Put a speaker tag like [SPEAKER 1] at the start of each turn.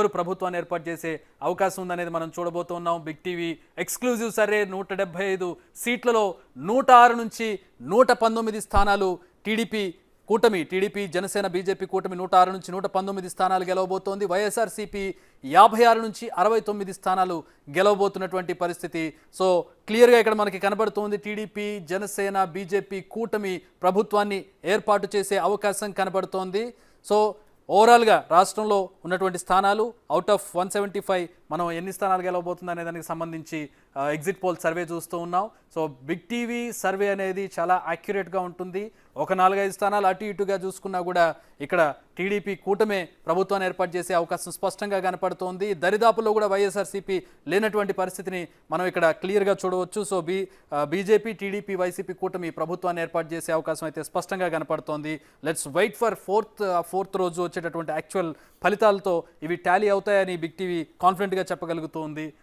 [SPEAKER 1] ఎవరు ప్రభుత్వాన్ని ఏర్పాటు చేసే అవకాశం ఉందనేది మనం చూడబోతున్నాం బిగ్ టీవీ ఎక్స్క్లూజివ్ సర్వే నూట డెబ్బై ఐదు సీట్లలో నూట ఆరు నుంచి నూట పంతొమ్మిది స్థానాలు టీడీపీ కూటమి టీడీపీ జనసేన బీజేపీ కూటమి నూట ఆరు నుంచి నూట పంతొమ్మిది స్థానాలు గెలవబోతోంది. వైఎస్ఆర్సీపీ యాభై ఆరు నుంచి అరవై తొమ్మిది స్థానాలు గెలవబోతున్నటువంటి పరిస్థితి. సో క్లియర్గా ఇక్కడ మనకి కనబడుతోంది. టీడీపీ జనసేన బీజేపీ కూటమి ప్రభుత్వాన్ని ఏర్పాటు చేసే అవకాశం కనబడుతోంది. సో ఓవరాల్గా రాష్ట్రంలో ఉన్నటువంటి స్థానాలు out of one seventy five మనం ఎన్ని స్థానాలు గెలవబోతుంది అనే దానికి సంబంధించి ఎగ్జిట్ పోల్ సర్వే చూస్తూ ఉన్నాం. సో బిగ్ టీవీ సర్వే అనేది చాలా యాక్యురేట్గా ఉంటుంది. ఒక నాలుగైదు స్థానాలు అటు ఇటుగా చూసుకున్నా కూడా ఇక్కడ టీడీపీ కూటమే ప్రభుత్వాన్ని ఏర్పాటు చేసే అవకాశం స్పష్టంగా కనపడుతోంది. దరిదాపుల్లో కూడా వైఎస్ఆర్సీపీ లేనటువంటి పరిస్థితిని మనం ఇక్కడ క్లియర్గా చూడవచ్చు. So B BJP TDP YCP కూటమి ప్రభుత్వాన్ని ఏర్పాటు చేసే అవకాశం అయితే స్పష్టంగా కనపడుతోంది. Let's wait for fourth fourth రోజు వచ్చేటటువంటి యాక్చువల్ ఫలితాలతో ఇవి టాలీ అవుతాయని బిగ్ టీవీ కాన్ఫిడెంట్గా చెప్పగలుగుతోంది.